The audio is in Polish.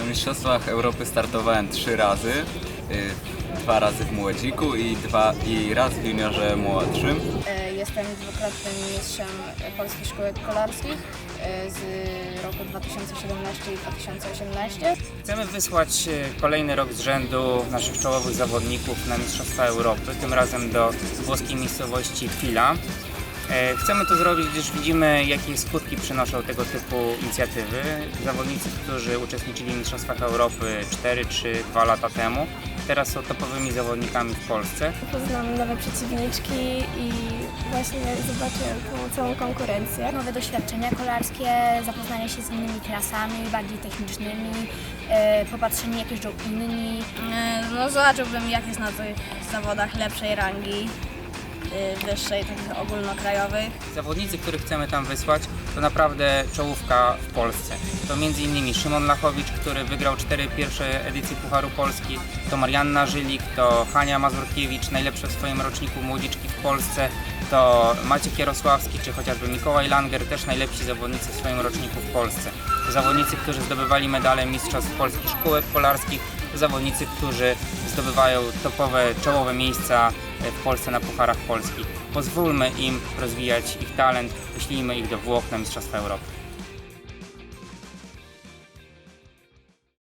Na Mistrzostwach Europy startowałem trzy razy. y, Dwa razy w młodziku i, dwa, i raz w juniorze młodszym. E, Jestem dwukrotnym mistrzem polskich szkółek kolarskich e, z roku 2017 i 2018. Chcemy wysłać e, kolejny rok z rzędu naszych czołowych zawodników na Mistrzostwa Europy, tym razem do włoskiej miejscowości Fila. E, Chcemy to zrobić, gdyż widzimy, jakie skutki przynoszą tego typu inicjatywy. Zawodnicy, którzy uczestniczyli w Mistrzostwach Europy 4 czy 2 lata temu, teraz są topowymi zawodnikami w Polsce. Poznam nowe przeciwniczki i właśnie zobaczyłem tą całą konkurencję. nowe doświadczenia kolarskie, zapoznanie się z innymi klasami, bardziej technicznymi, e, popatrzenie jak jeżdżą inni. E, No zobaczyłbym jak jest na tych zawodach lepszej rangi, wyższej, takich ogólnokrajowych. Zawodnicy, których chcemy tam wysłać, to naprawdę czołówka w Polsce. To m.in. Szymon Lachowicz, który wygrał cztery pierwsze edycje Pucharu Polski, to Marianna Żylik, to Hania Mazurkiewicz, najlepsze w swoim roczniku młodziczki w Polsce, to Maciek Jarosławski, czy chociażby Mikołaj Langer, też najlepsi zawodnicy w swoim roczniku w Polsce. Zawodnicy, którzy zdobywali medale Mistrzostw Polskich Szkółek Kolarskich, to zawodnicy, którzy zdobywają topowe, czołowe miejsca w Polsce na Pucharach Polskich. Pozwólmy im rozwijać ich talent, wyślijmy ich do Włoch na Mistrzostwa Europy.